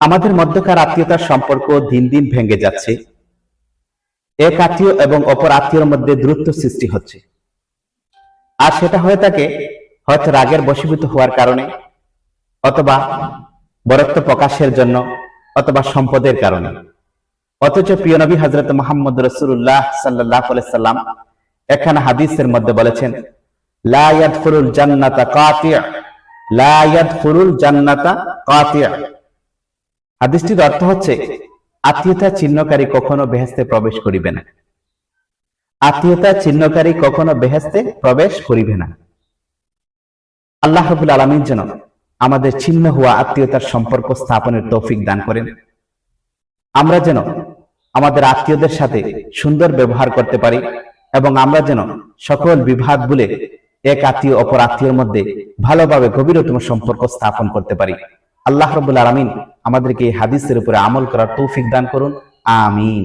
আমাদের মধ্যকার আত্মীয়তার সম্পর্ক দিন দিন ভেঙে যাচ্ছে। এক আত্মীয় এবং অপর আত্মীয়র মধ্যে দূরত্ব সৃষ্টি হচ্ছে। আর সেটা হয়ে থাকে হয়তো রাগের বশীভূত হওয়ার কারণে অথবা বরত্ব প্রকাশের জন্য অথবা সম্পদের কারণে। অথচ প্রিয় নবী হজরত মোহাম্মদ রসুল্লাহ সাল্লাহ সাল্লাম এখানে হাদিসের মধ্যে বলেছেন, লা ইয়াদখুলুল জান্নাতা কাতিয়া লা ইয়াদখুলুল জান্নাতা কাতিয়া হাদিসটির অর্থ হচ্ছে, আত্মীয়তা চিহ্নকারী কখনো বেহেস্তে প্রবেশ করিবে না। আত্মীয়তা চিহ্নকারী কখনো বেহেস্তে প্রবেশ করিবে না। আল্লাহ রবুল আলমীর যেন আমাদের ছিন্ন হওয়া আত্মীয়তার সম্পর্ক স্থাপনের তৌফিক দান করেন। আমরা যেন আমাদের আত্মীয়দের সাথে সুন্দর ব্যবহার করতে পারি এবং আমরা যেন সকল বিভাগ বলে এক আত্মীয় অপর আত্মীয়র মধ্যে ভালোভাবে, গভীরতম সম্পর্ক স্থাপন করতে পারি। আল্লাহ রবুল আলমিন আমাদেরকে হাদিসের উপরে আমল করার তৌফিক দান করুন। আমিন।